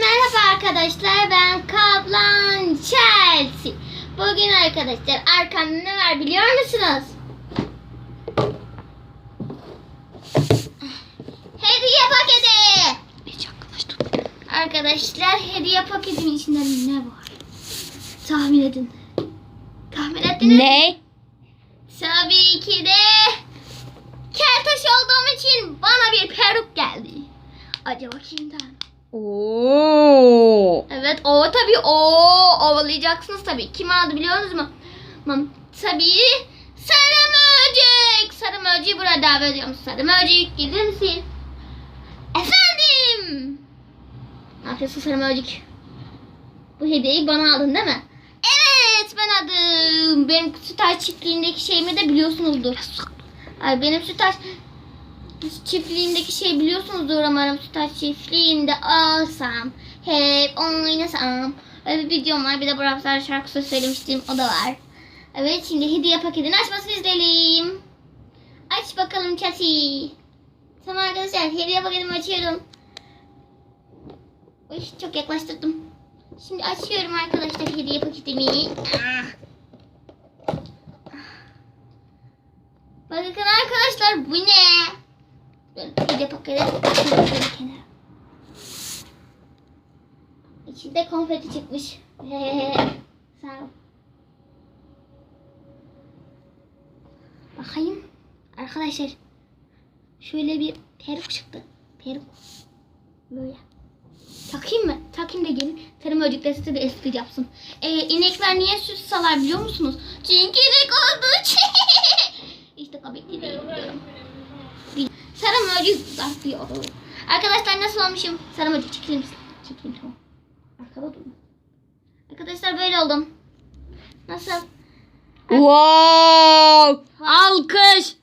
merhaba arkadaşlar. Ben Kaplan Chelsea. Bugün arkadaşlar arkamda ne var biliyor musunuz? Hediye paketi. Arkadaşlar. Hediye paketinin içinde ne var? Tahmin edin. Tahmin ettiniz? Ne? Tabii ki de keltoş olduğum için bana bir peruk geldi. Acaba kimden? Oo. Evet o tabii o ovalayacaksınız tabii. Kim aldı biliyorsunuz mu? Mam, tabii sarı möcük. Sarı möcüğü buraya davet ediyorum. Sarı möcük gelir misin? Efendim. Ne yapıyorsun sarı möcük? Bu hediyeyi bana aldın değil mi? Evet ben aldım. Benim sütaş çiftliğindeki şeyimi de biliyorsunuzdur. Ay benim sütaş çiftliğindeki şey biliyorsunuzdur umarım sütaş çiftliğinde alsam hep oynasam öyle bir videom var bir de Brawl şarkısı söylemiştim o da var. Evet şimdi hediye paketini açmasını izleyelim. Aç bakalım Chelsea. Tamam arkadaşlar hediye paketimi açıyorum. Uy, çok yaklaştırdım. Şimdi açıyorum arkadaşlar hediye paketimi. Ah. Bakın arkadaşlar bu ne? Hediye paketi kenara. İçinde konfeti çıkmış. Sağ ol. Bakayım. Arkadaşlar. Şöyle bir peruk çıktı. Peruk. Böyle. Takayım mı? Takayım da gelin. Tarım öcükleri size de espri yapsın. Ee, inekler niye süt salar biliyor musunuz? Çünkü Öcük yapıyorum. Arkadaşlar nasıl olmuşum? Sarı öcük çekilir misin? Çekeyim tamam. Arkada durun. Arkadaşlar böyle oldum. Nasıl? Wow. Alkış.